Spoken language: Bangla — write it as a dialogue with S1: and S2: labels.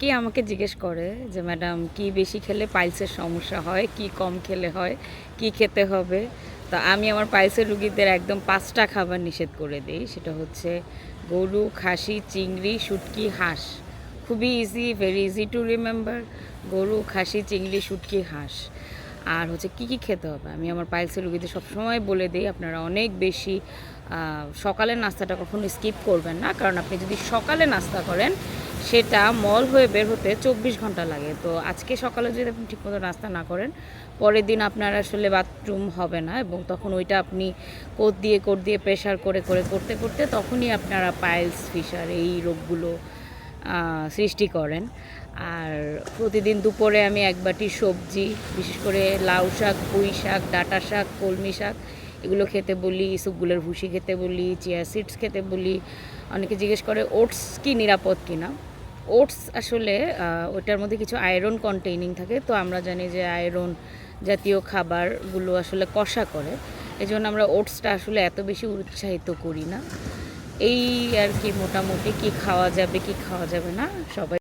S1: কি আমাকে জিজ্ঞেস করে যে, ম্যাডাম, কি বেশি খেলে পাইলসের সমস্যা হয়? কি কম খেলে হয়? কি খেতে হবে? তো আমি আমার পাইলসের রুগীদের একদম পাঁচটা খাবার নিষেধ করে দিই। সেটা হচ্ছে গরু, খাসি, চিংড়ি, শুটকি, হাঁস। খুবই easy very easy to remember গরু, খাসি, চিংড়ি, শুটকি, হাঁস। আর হচ্ছে কি কি খেতে হবে? আমি আমার পাইলসের রুগীদের সবসময় বলে দিই, আপনারা অনেক বেশি সকালের নাস্তাটা কখনো স্কিপ করবেন না। কারণ আপনি যদি সকালে নাস্তা করেন সেটা মল হয়ে বের হতে চব্বিশ ঘণ্টা লাগে। তো আজকে সকালে যদি আপনি ঠিকমতো নাস্তা না করেন, পরের দিন আপনার আসলে বাথরুম হবে না এবং তখন ওইটা আপনি কোদ দিয়ে কোদ দিয়ে প্রেশার করে করে করতে করতে তখনই আপনারা পাইলস, ফিশার এই রোগগুলো সৃষ্টি করেন। আর প্রতিদিন দুপুরে আমি এক বাটি সবজি, বিশেষ করে লাউ শাক, পুঁই শাক, ডাঁটা শাক, কলমি শাক, এগুলো খেতে বলি ইসুপগুলোর ভুসি খেতে বলি, চিয়া সিডস খেতে বলি। অনেকে জিজ্ঞেস করে, ওটস কি নিরাপদ কিনা? ওটস আসলে ওটার মধ্যে কিছু আয়রন কন্টেইনিং থাকে। তো আমরা জানি যে আয়রন জাতীয় খাবারগুলো আসলে কষা করে। এই জন্য আমরা ওটসটা আসলে এত বেশি উৎসাহিত করি না। এই আর কি মোটামুটি কি খাওয়া যাবে, কি খাওয়া যাবে না, সবাই